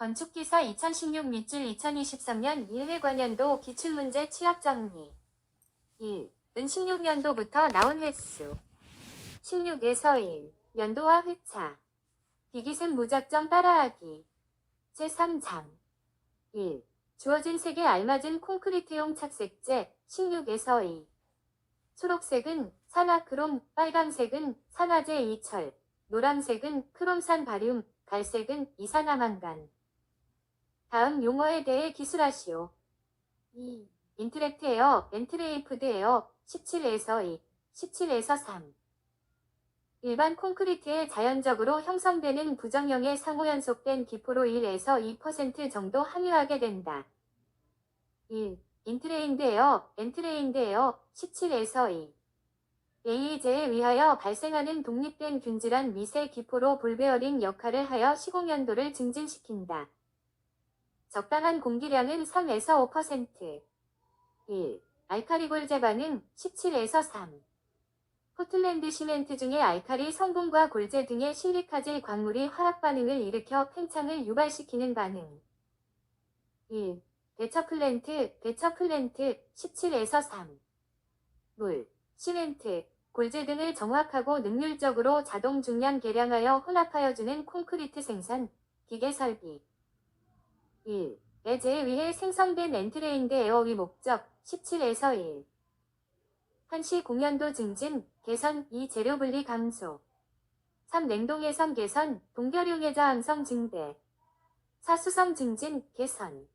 건축기사 2016 밑줄 2023년 1회 관연도 기출문제 취합 정리 1. 은 16년도부터 나온 횟수 16에서 1. 연도와 회차 비기셈 무작정 따라하기 제3장 1. 주어진 색에 알맞은 콘크리트용 착색제 16에서 2. 초록색은 산화크롬, 빨강색은 산화제 이철, 노란색은 크롬산 바륨, 갈색은 이산화망간. 다음 용어에 대해 기술하시오. 2. 인트랙트 에어, 엔트레이프드 에어, 17에서 2, 17에서 3. 일반 콘크리트에 자연적으로 형성되는 부정형의 상호연속된 기포로 1에서 2% 정도 함유하게 된다. 1. 인트레인드 에어, 엔트레인드 에어, 17에서 2. AE제에 의하여 발생하는 독립된 균질한 미세 기포로 볼베어링 역할을 하여 시공연도를 증진시킨다. 적당한 공기량은 3에서 5%. 1. 알카리골제 반응 17에서 3. 포틀랜드 시멘트 중에 알카리 성분과 골재 등의 실리카질 광물이 화학 반응을 일으켜 팽창을 유발시키는 반응. 1. 배처 플랜트, 배처 플랜트 17에서 3. 물, 시멘트, 골재 등을 정확하고 능률적으로 자동 중량 계량하여 혼합하여 주는 콘크리트 생산, 기계 설비. 1. 에제에 의해 생성된 엔트레인드 에어의 목적 17에서 1. 한시 공연도 증진, 개선 2. 재료 분리 감소 3. 냉동해선 개선, 동결용의 저항성 증대 4. 수성 증진, 개선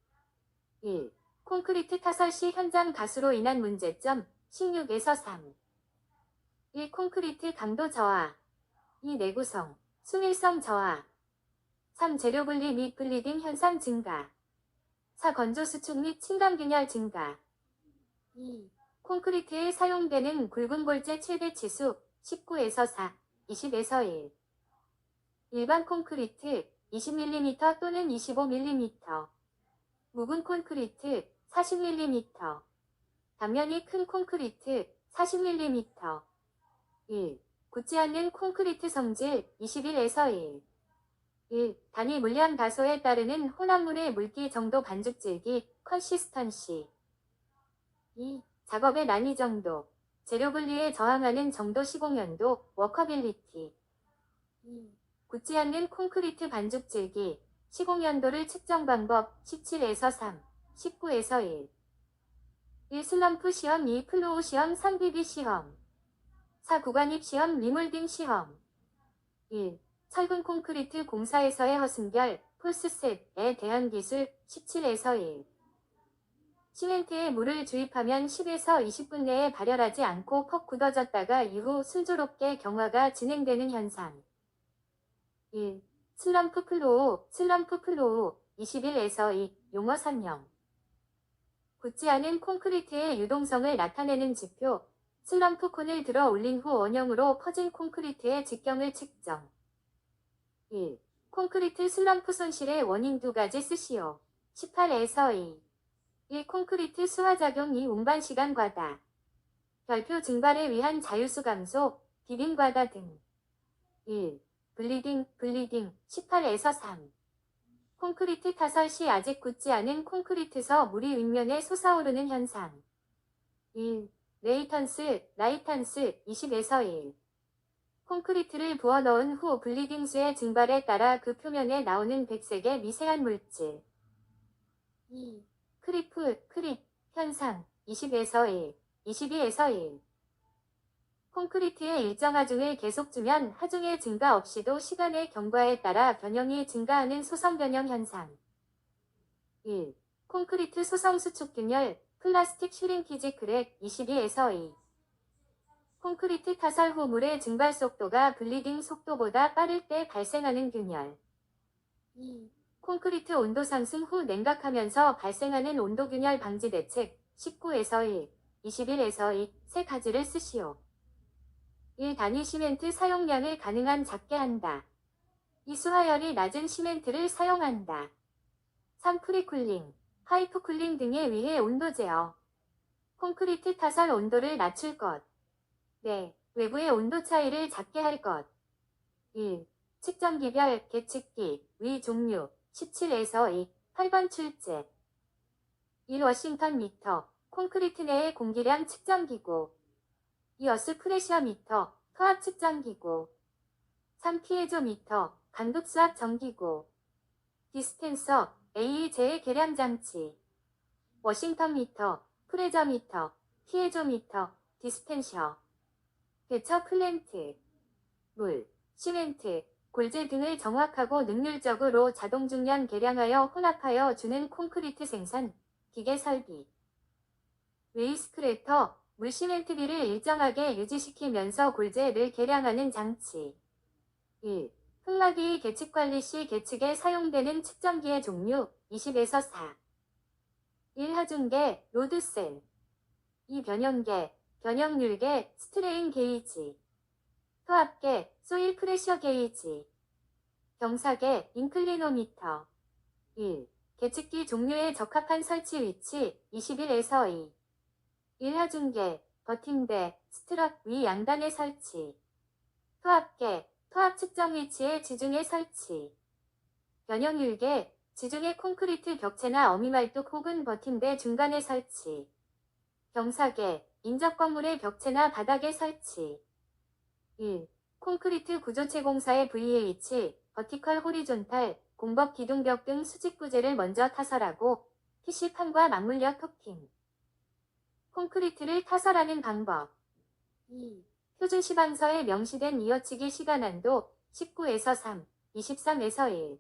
1. 콘크리트 타설 시 현장 가수로 인한 문제점 16에서 3. 1. 콘크리트 강도 저하 2. 내구성, 수밀성 저하 3. 재료 분리 및 분리딩 현상 증가 4. 건조 수축 및 침감 균열 증가 2. 콘크리트에 사용되는 굵은 골재 최대 치수 19에서 4, 20에서 1. 일반 콘크리트 20mm 또는 25mm. 묵은 콘크리트 40mm. 단면이 큰 콘크리트 40mm. 1. 굳지 않는 콘크리트 성질 21에서 1. 1. 단위 물량 다소에 따르는 혼합물의 물기 정도 반죽 질기 컨시스턴시 2. 작업의 난이 정도, 재료 분리에 저항하는 정도 시공 연도, 워커빌리티. 2. 굳지 않는 콘크리트 반죽 질기, 시공 연도를 측정 방법 17에서 3, 19에서 1. 1. 슬럼프 시험 2. 플로우 시험 3. 비비 시험 4. 구간입 시험 리몰딩 시험 1. 철근 콘크리트 공사에서의 허승결, 폴스셋에 대한 기술 17에서 1. 시멘트에 물을 주입하면 10에서 20분 내에 발열하지 않고 퍽 굳어졌다가 이후 순조롭게 경화가 진행되는 현상. 1. 슬럼프 플로우, 슬럼프 플로우 21에서 2 용어 설명. 굳지 않은 콘크리트의 유동성을 나타내는 지표, 슬럼프 콘을 들어 올린 후 원형으로 퍼진 콘크리트의 직경을 측정. 1. 콘크리트 슬럼프 손실의 원인 두 가지 쓰시오. 18에서 2. 1. 콘크리트 수화작용 2. 운반 시간 과다. 별표 증발에 위한 자유수 감소, 비빔 과다 등. 1. 블리딩, 블리딩 18에서 3. 콘크리트 타설 시 아직 굳지 않은 콘크리트서 물이 윗면에 솟아오르는 현상. 1. 레이턴스, 라이턴스 20에서 1. 콘크리트를 부어 넣은 후 블리딩수의 증발에 따라 그 표면에 나오는 백색의 미세한 물질. 2. 크리프, 크립, 현상 20에서 1, 22에서 1. 콘크리트의 일정 하중을 계속 주면 하중의 증가 없이도 시간의 경과에 따라 변형이 증가하는 소성 변형 현상. 1. 콘크리트 소성 수축 균열, 플라스틱 슈링키지 크랙 22에서 2. 콘크리트 타설 후 물의 증발 속도가 블리딩 속도보다 빠를 때 발생하는 균열. 2. 콘크리트 온도 상승 후 냉각하면서 발생하는 온도 균열 방지 대책 19에서 1, 21에서 2, 세 가지를 쓰시오. 1. 단위 시멘트 사용량을 가능한 작게 한다. 2. 수하열이 낮은 시멘트를 사용한다. 3. 프리쿨링, 파이프 쿨링 등에 의해 온도 제어. 콘크리트 타설 온도를 낮출 것. 네, 외부의 온도 차이를 작게 할 것. 1. 측정기별, 계측기, 위 종류, 17에서 2, 8번 출제. 1 워싱턴 미터, 콘크리트 내의 공기량 측정기구. 2 어스 프레셔 미터, 토압 측정기구. 3 피에조 미터, 강도 수압 정기구. 디스펜서, AEJ의 계량 장치. 워싱턴 미터, 프레저 미터, 피에조 미터, 디스펜셔 대처 플랜트 물, 시멘트, 골재 등을 정확하고 능률적으로 자동 중량 계량하여 혼합하여 주는 콘크리트 생산, 기계 설비. 웨이스크레터, 물 시멘트비를 일정하게 유지시키면서 골재를 계량하는 장치. 1. 흑막이 계측 관리 시 계측에 사용되는 측정기의 종류 20에서 4. 1. 하중계, 로드셀. 2. 변형계, 변형률계, 스트레인 게이지. 토압계, 소일 프레셔 게이지. 경사계, 인클리노미터. 1. 계측기 종류에 적합한 설치 위치 21에서 2. 1. 하중계, 버팀대, 스트럿 위 양단의 설치. 토압계, 토압 측정 위치의 지중해 설치. 변형율계, 지중해 콘크리트 벽체나 어미말뚝 혹은 버팀대 중간에 설치. 경사계, 인접 건물의 벽체나 바닥에 설치. 1. 콘크리트 구조체 공사의 VH, 버티컬 호리존탈, 공법 기둥벽 등 수직 부재를 먼저 타설하고 PC판과 맞물려 토핑. 콘크리트를 타설하는 방법. 2. 표준 시방서에 명시된 이어치기 시간한도 19에서 3, 23에서 1.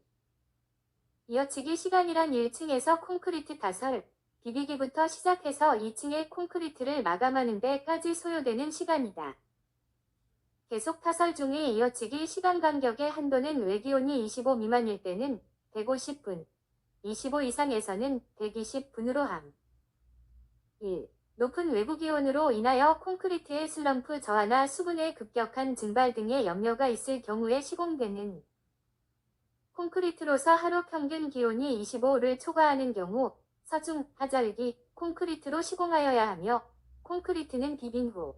이어치기 시간이란 1층에서 콘크리트 타설, 비비기부터 시작해서 2층의 콘크리트를 마감하는 데까지 소요되는 시간이다. 계속 타설 중에 이어치기 시간 간격의 한도는 외기온이 25 미만일 때는 150분, 25 이상에서는 120분으로 함. 1. 높은 외부 기온으로 인하여 콘크리트의 슬럼프 저하나 수분의 급격한 증발 등의 염려가 있을 경우에 시공되는 콘크리트로서 하루 평균 기온이 25를 초과하는 경우 서중, 하절기, 콘크리트로 시공하여야 하며 콘크리트는 비빈 후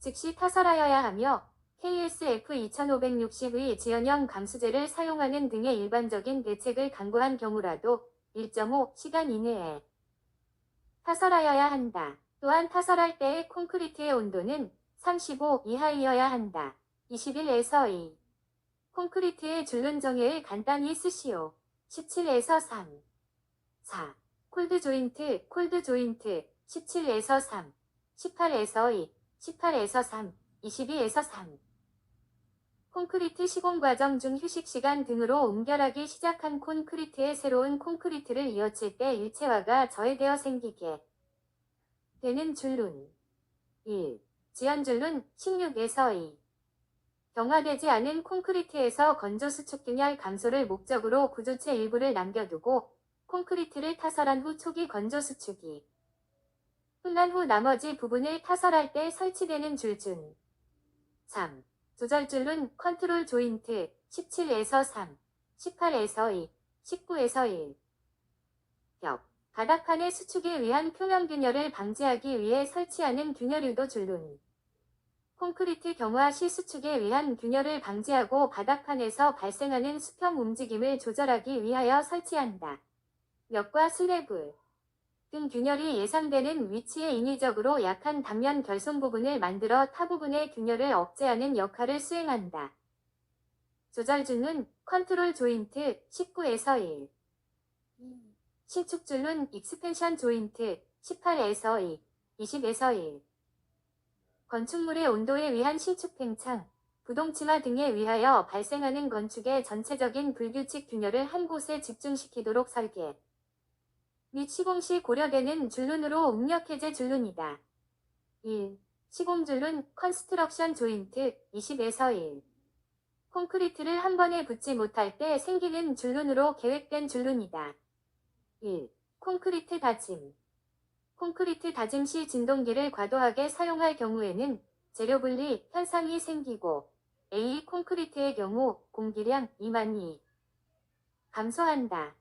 즉시 타설하여야 하며 KSF 2560의 지연형 감수제를 사용하는 등의 일반적인 대책을 강구한 경우라도 1.5 시간 이내에 타설하여야 한다. 또한 타설할 때의 콘크리트의 온도는 35 이하이어야 한다. 21에서 2. 콘크리트의 줄눈 정의를 간단히 쓰시오. 17에서 3. 4. 콜드 조인트, 콜드 조인트, 17에서 3. 18에서 2. 18에서 3, 22에서 3. 콘크리트 시공 과정 중 휴식 시간 등으로 옮겨라기 시작한 콘크리트의 새로운 콘크리트를 이어칠 때 일체화가 저해되어 생기게 되는 줄눈 1. 지연줄눈 16에서 2. 경화되지 않은 콘크리트에서 건조 수축 균열 감소를 목적으로 구조체 일부를 남겨두고 콘크리트를 타설한 후 초기 건조 수축이 끝난 후 나머지 부분을 타설할 때 설치되는 줄준. 3. 조절줄은 컨트롤 조인트 17에서 3, 18에서 2, 19에서 1. 벽. 바닥판의 수축에 의한 표면 균열을 방지하기 위해 설치하는 균열유도 줄눈. 콘크리트 경화 시 수축에 의한 균열을 방지하고 바닥판에서 발생하는 수평 움직임을 조절하기 위하여 설치한다. 멱과 슬래브. 등 균열이 예상되는 위치에 인위적으로 약한 단면 결손 부분을 만들어 타 부분의 균열을 억제하는 역할을 수행한다. 조절줄은 컨트롤 조인트 19에서 1. 신축줄은 익스펜션 조인트 18에서 2, 20에서 1. 건축물의 온도에 위한 신축 팽창, 부동치마 등에 위하여 발생하는 건축의 전체적인 불규칙 균열을 한 곳에 집중시키도록 설계. 및 시공 시 고려되는 줄눈으로 응력해제 줄눈이다. 1. 시공 줄눈 컨스트럭션 조인트 20에서 1. 콘크리트를 한 번에 붙지 못할 때 생기는 줄눈으로 계획된 줄눈이다. 1. 콘크리트 다짐 콘크리트 다짐 시 진동기를 과도하게 사용할 경우에는 재료 분리 현상이 생기고 A 콘크리트의 경우 공기량 2만이 감소한다.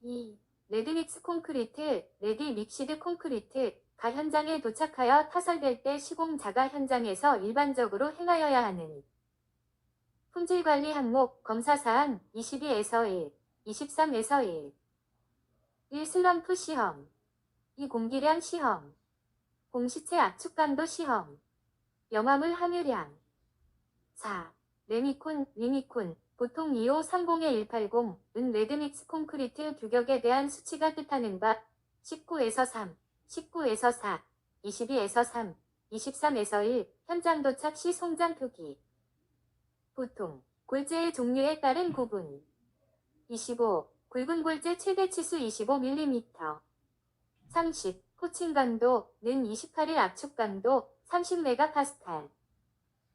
2. 레드믹스 콘크리트, 레디 믹시드 콘크리트, 가 현장에 도착하여 타설될 때 시공 자가 현장에서 일반적으로 행하여야 하는 품질 관리 항목 검사 사항 22에서 1 23에서 1. 1. 슬럼프 시험 2. 공기량 시험 공시체 압축 강도 시험 염화물 함유량 4. 레미콘, 리미콘, 보통 2530180, 은 레드믹스 콘크리트 규격에 대한 수치가 뜻하는 바 19에서 3, 19에서 4, 22에서 3, 23에서 1, 현장 도착 시 송장 표기. 보통, 골재의 종류에 따른 구분. 25. 굵은 골재 최대 치수 25mm. 30. 코칭 강도는 28일 압축 강도 30메가파스칼.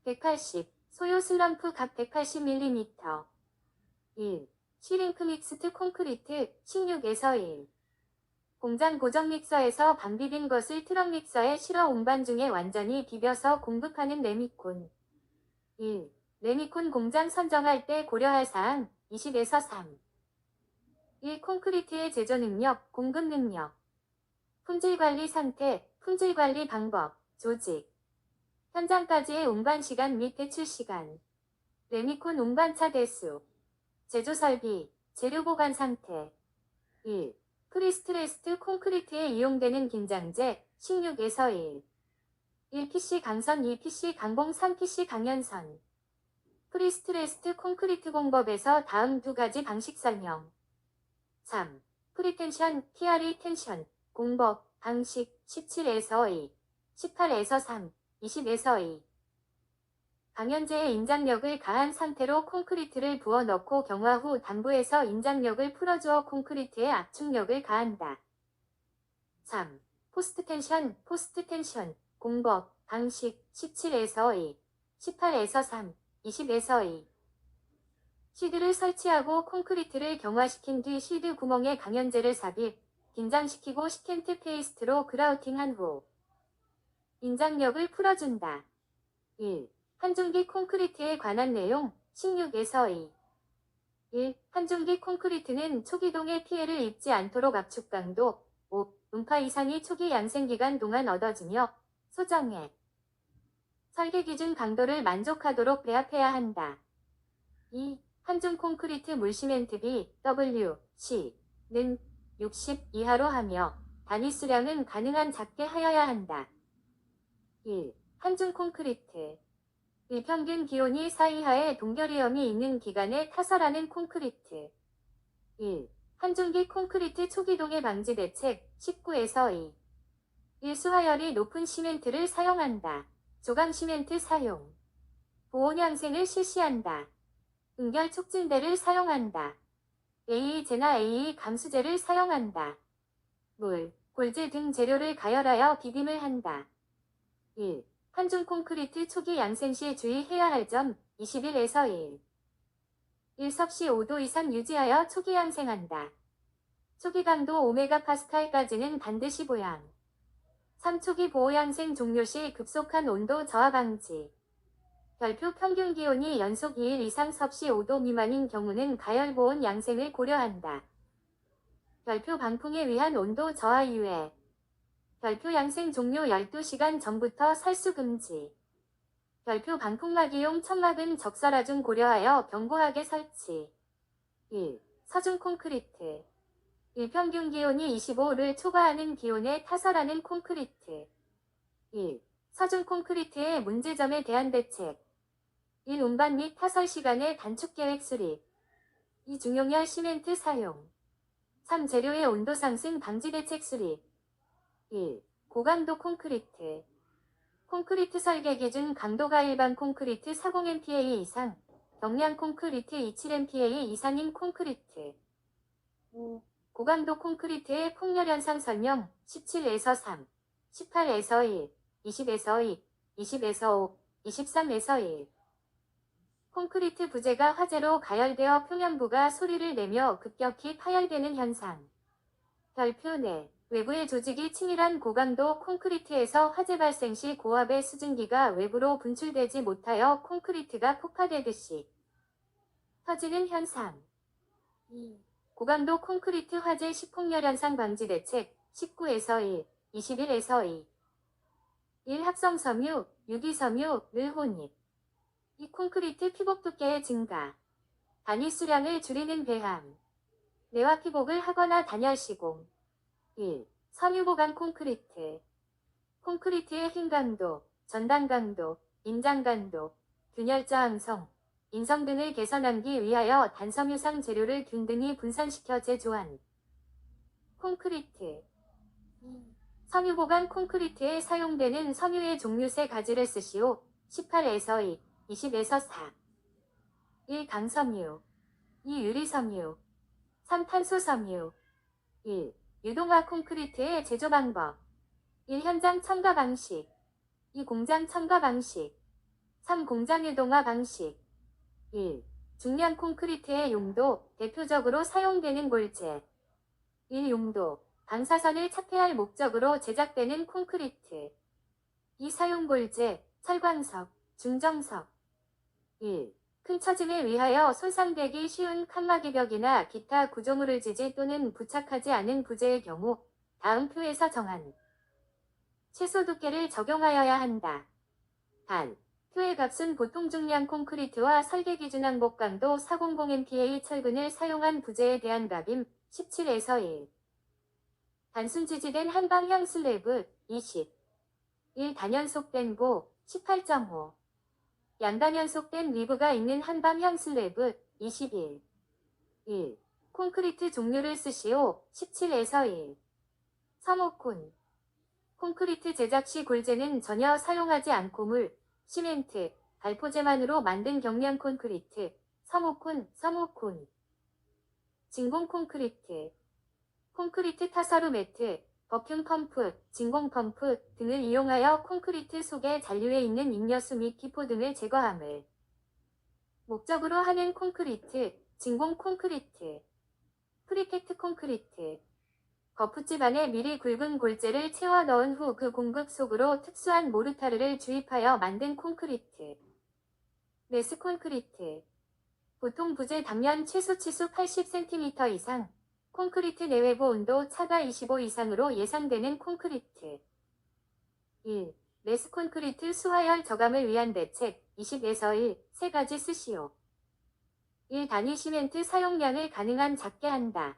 180. 소요 슬럼프 각 180mm. 1. 시링크 믹스트 콘크리트 16에서 1. 공장 고정 믹서에서 반 비빈 것을 트럭 믹서에 실어 운반 중에 완전히 비벼서 공급하는 레미콘. 1. 레미콘 공장 선정할 때 고려할 사항 20에서 3. 1. 콘크리트의 제조 능력, 공급 능력. 품질 관리 상태, 품질 관리 방법, 조직. 현장까지의 운반 시간 및 대출 시간. 레미콘 운반차 대수. 제조 설비, 재료 보관 상태. 1. 프리스트레스트 콘크리트에 이용되는 긴장제 16에서 1. 1. PC 강선 2. PC 강봉 3. PC 강연선. 프리스트레스트 콘크리트 공법에서 다음 두 가지 방식 설명. 3. 프리텐션, PRE 텐션, 공법, 방식 17에서 2, 18에서 3, 20에서 2. 강연제의 인장력을 가한 상태로 콘크리트를 부어 넣고 경화 후 단부에서 인장력을 풀어주어 콘크리트에 압축력을 가한다. 3. 포스트 텐션, 포스트 텐션, 공법, 방식 17에서 2, 18에서 3, 20에서 2. 시드를 설치하고 콘크리트를 경화시킨 뒤 시드 구멍에 강연제를 삽입, 긴장시키고 시켄트 페이스트로 그라우팅한 후 인장력을 풀어준다. 1. 한중기 콘크리트에 관한 내용 16에서 2 1. 한중기 콘크리트는 초기동의 피해를 입지 않도록 압축 강도 5. 음파 이상이 초기 양생기간 동안 얻어지며 소정해 설계 기준 강도를 만족하도록 배합해야 한다. 2. 한중 콘크리트 물시멘트 B, W, C는 60 이하로 하며 단위 수량은 가능한 작게 하여야 한다. 1. 한중 콘크리트 일평균 기온이 4 이하의 동결위험이 있는 기간에 타설하는 콘크리트 1. 한중기 콘크리트 초기동해 방지 대책 19에서 2. 1. 수하열이 높은 시멘트를 사용한다. 조강 시멘트 사용 보온 양생을 실시한다. 응결 촉진대를 사용한다. AE제나 AE 감수제를 사용한다. 물, 골재 등 재료를 가열하여 비빔을 한다. 1. 한중 콘크리트 초기 양생 시 주의해야 할 점 21에서 1. 1섭씨 5도 이상 유지하여 초기 양생한다. 초기 강도 오메가 파스칼까지는 반드시 보양. 3초기 보호 양생 종료 시 급속한 온도 저하 방지. 별표 평균 기온이 연속 2일 이상 섭씨 5도 미만인 경우는 가열보온 양생을 고려한다. 별표 방풍에 위한 온도 저하 유예. 별표 양생 종료 12시간 전부터 살수 금지. 별표 방풍막이용 천막은 적설하중 고려하여 견고하게 설치. 1. 서중 콘크리트. 일평균 기온이 25를 초과하는 기온에 타설하는 콘크리트. 1. 서중 콘크리트의 문제점에 대한 대책. 1. 운반 및 타설 시간의 단축 계획 수립. 2. 중용열 시멘트 사용. 3. 재료의 온도 상승 방지 대책 수립. 1. 고강도 콘크리트. 콘크리트 설계 기준 강도가 일반 콘크리트 40MPa 이상, 경량 콘크리트 27MPa 이상인 콘크리트. 5. 고강도 콘크리트의 폭렬 현상 설명 17에서 3, 18에서 1, 20에서 2, 20에서 5, 23에서 1. 콘크리트 부재가 화재로 가열되어 표면부가 소리를 내며 급격히 파열되는 현상. 별표 내 외부의 조직이 치밀한 고강도 콘크리트에서 화재 발생 시 고압의 수증기가 외부로 분출되지 못하여 콘크리트가 폭파되듯이 터지는 현상. 2. 고강도 콘크리트 화재 식폭렬 현상 방지 대책 19에서 1, 21에서 2. 1. 합성 섬유, 유기섬유 를 혼입. 이 콘크리트 피복 두께의 증가. 단위 수량을 줄이는 배함. 내와 피복을 하거나 단열 시공 1. 섬유 보강 콘크리트 콘크리트의 힘 강도, 전단 강도, 인장 강도, 균열 저항성, 인성 등을 개선하기 위하여 단섬유상 재료를 균등히 분산시켜 제조한 콘크리트 섬유 보강 콘크리트에 사용되는 섬유의 종류 세 가지를 쓰시오. 18에서 2, 20에서 4. 1. 강섬유 2. 유리섬유 3. 탄소섬유 1. 유동화 콘크리트의 제조 방법 1. 현장 첨가 방식 2. 공장 첨가 방식 3. 공장 유동화 방식 1. 중량 콘크리트의 용도 대표적으로 사용되는 골재 1. 용도 방사선을 착폐할 목적으로 제작되는 콘크리트 2. 사용 골재 철광석, 중정석 1. 큰 처짐에 위하여 손상되기 쉬운 칸막이 벽이나 기타 구조물을 지지 또는 부착하지 않은 부재의 경우 다음 표에서 정한 최소 두께를 적용하여야 한다. 단, 표의 값은 보통 중량 콘크리트와 설계 기준 항복 강도 400MPa 철근을 사용한 부재에 대한 값임 17에서 1. 단순 지지된 한방향 슬래브 20. 1. 단연속된 보 18.5. 양단연속된 리브가 있는 한방향 슬래브 21. 1. 콘크리트 종류를 쓰시오 17에서 1. 서모콘 콘크리트 제작 시 골재는 전혀 사용하지 않고 물, 시멘트, 발포제만으로 만든 경량 콘크리트, 서모콘, 서모콘. 진공 콘크리트 콘크리트 타사루 매트, 버큐 펌프, 진공 펌프 등을 이용하여 콘크리트 속에 잔류해 있는 익려수 및 기포 등을 제거함을 목적으로 하는 콘크리트, 진공 콘크리트, 프리팩트 콘크리트, 거푸집 안에 미리 굵은 골재를 채워 넣은 후 그 공급 속으로 특수한 모르타르를 주입하여 만든 콘크리트, 메스 콘크리트, 보통 부재 단면 최소 치수 80cm 이상, 콘크리트 내외부 온도 차가 25 이상으로 예상되는 콘크리트. 1. 레스 콘크리트 수화열 저감을 위한 대책 20에서 1. 세 가지 쓰시오. 1. 단위 시멘트 사용량을 가능한 작게 한다.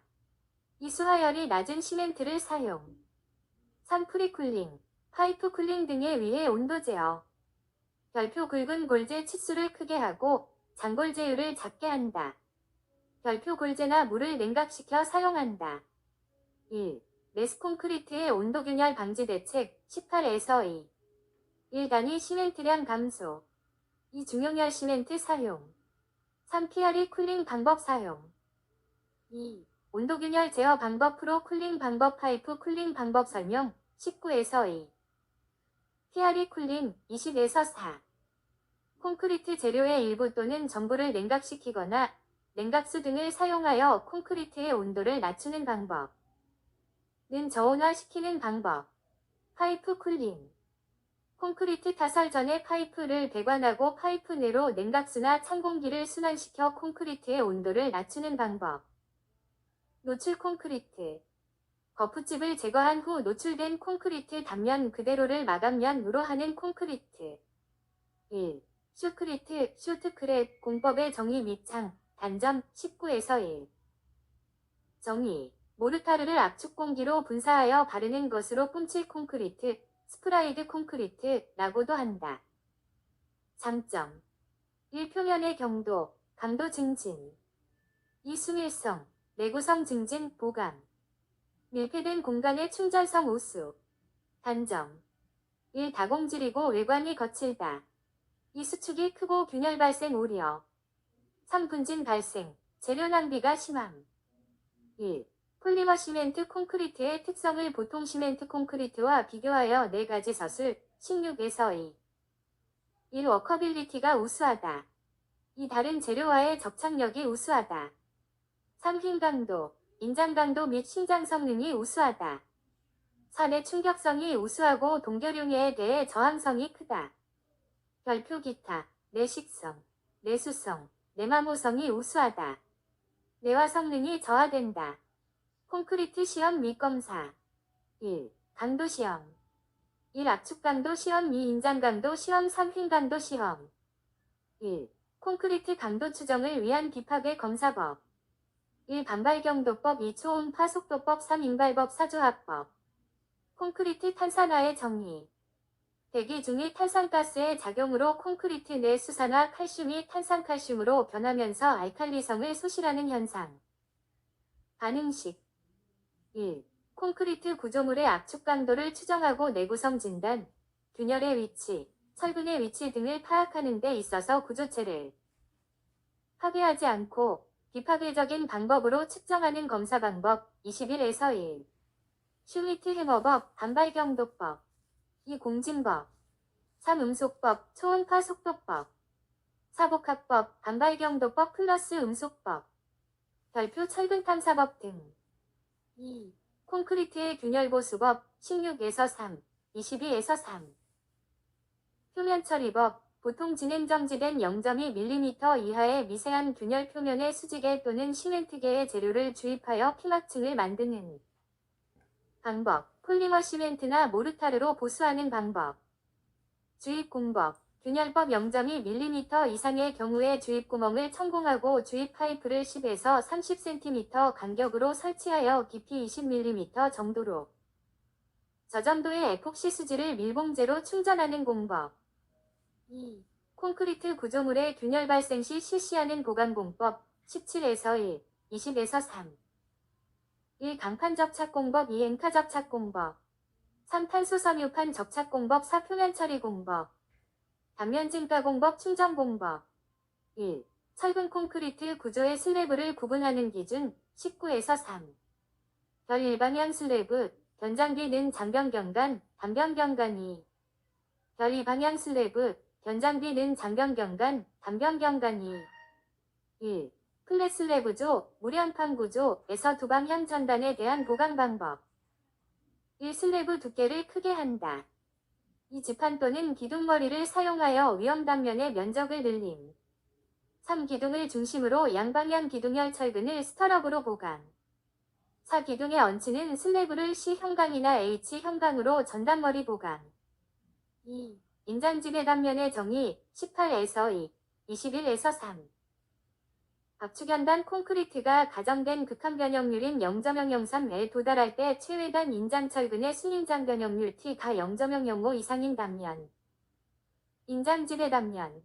2. 수화열이 낮은 시멘트를 사용. 3. 프리쿨링, 파이프 쿨링 등에 의해 온도 제어. 별표 굵은 골재 치수를 크게 하고 장골재율을 작게 한다. 별표 골재나 물을 냉각시켜 사용한다. 1. 레스 콘크리트의 온도 균열 방지 대책 18에서 2. 1단위 시멘트량 감소 2. 중용열 시멘트 사용 3. PRE 쿨링 방법 사용 2. 온도 균열 제어 방법 프로 쿨링 방법 파이프 쿨링 방법 설명 19에서 2. PRE 쿨링 20에서 4. 콘크리트 재료의 일부 또는 전부를 냉각시키거나 냉각수 등을 사용하여 콘크리트의 온도를 낮추는 방법. 는 저온화시키는 방법. 파이프 쿨링. 콘크리트 타설 전에 파이프를 배관하고 파이프 내로 냉각수나 찬 공기를 순환시켜 콘크리트의 온도를 낮추는 방법. 노출 콘크리트. 거푸집을 제거한 후 노출된 콘크리트 단면 그대로를 마감면으로 하는 콘크리트. 1. 슈크리트, 슈트크랩, 공법의 정의 밑창, 단점 19에서 1. 정의. 모르타르를 압축 공기로 분사하여 바르는 것으로 뿜칠 콘크리트, 스프라이드 콘크리트라고도 한다. 장점. 1. 표면의 경도, 강도 증진. 2. 수밀성, 내구성 증진, 보강. 밀폐된 공간의 충전성 우수. 단점. 1. 다공질이고 외관이 거칠다. 2. 수축이 크고 균열 발생 우려. 3. 분진 발생, 재료 낭비가 심함. 1. 폴리머 시멘트 콘크리트의 특성을 보통 시멘트 콘크리트와 비교하여 4가지 서술 16에서 2. 1. 워커빌리티가 우수하다. 2. 다른 재료와의 접착력이 우수하다. 3. 힘 강도, 인장 강도 및 신장 성능이 우수하다. 4. 내 충격성이 우수하고 동결용해에 대해 저항성이 크다. 별표 기타, 내식성, 내수성, 내 마모성이 우수하다. 내화 성능이 저하된다. 콘크리트 시험 및 검사 1. 강도 시험 1. 압축 강도 시험 2. 인장 강도 시험 3. 휜 강도 시험 1. 콘크리트 강도 추정을 위한 비파괴 검사법 1. 반발경도법 2. 초음파 속도법 3. 인발법 사조합법 콘크리트 탄산화의 정의 대기 중의 탄산가스의 작용으로 콘크리트 내 수산화 칼슘이 탄산칼슘으로 변하면서 알칼리성을 소실하는 현상. 반응식. 1. 콘크리트 구조물의 압축 강도를 추정하고 내구성 진단, 균열의 위치, 철근의 위치 등을 파악하는 데 있어서 구조체를. 파괴하지 않고 비파괴적인 방법으로 측정하는 검사 방법 21에서 1. 슈미트 해머법, 반발경도법 2. 공진법 3. 음속법, 초음파 속도법 사복합법, 반발경도법 플러스 음속법 별표 철근 탐사법 등 2. 콘크리트의 균열 보수법 16에서 3, 22에서 3 표면 처리법 보통 진행 정지된 0.2mm 이하의 미세한 균열 표면에 수지개 또는 시멘트계의 재료를 주입하여 피막층을 만드는 방법 폴리머 시멘트나 모르타르로 보수하는 방법. 주입 공법. 균열법 0.2mm 이상의 경우에 주입 구멍을 천공하고 주입 파이프를 10에서 30cm 간격으로 설치하여 깊이 20mm 정도로. 저 정도의 에폭시 수지를 밀봉제로 충전하는 공법. 2. 콘크리트 구조물의 균열 발생 시 실시하는 보강 공법 17에서 1, 20에서 3 1. 강판 접착 공법 2. 엔카 접착 공법 3. 탄소 섬유판 접착 공법 4. 표면 처리 공법 단면 증가 공법 충전 공법 1. 철근 콘크리트 구조의 슬래브를 구분하는 기준 19에서 3. 별 일방향 슬래브, 변장비는 장변경관, 단변경관 2. 별 이방향 슬래브, 변장비는 장변경관, 단변경관 2. 1. 플랫 슬래브조, 무량판 구조에서 두 방향 전단에 대한 보강 방법 1. 슬래브 두께를 크게 한다. 이 지판 또는 기둥머리를 사용하여 위험 단면의 면적을 늘림. 3. 기둥을 중심으로 양방향 기둥열 철근을 스터럽으로 보강. 4. 기둥의 얹히는 슬래브를 C 형광이나 H 형광으로 전단머리 보강. 2. 인장집의 단면의 정의 18에서 2, 21에서 3. 압축연단 콘크리트가 가정된 극한 변형률인 0.003에 도달할 때 최외단 인장철근의 순인장 변형률 T가 0.005 이상인 단면. 인장질의 단면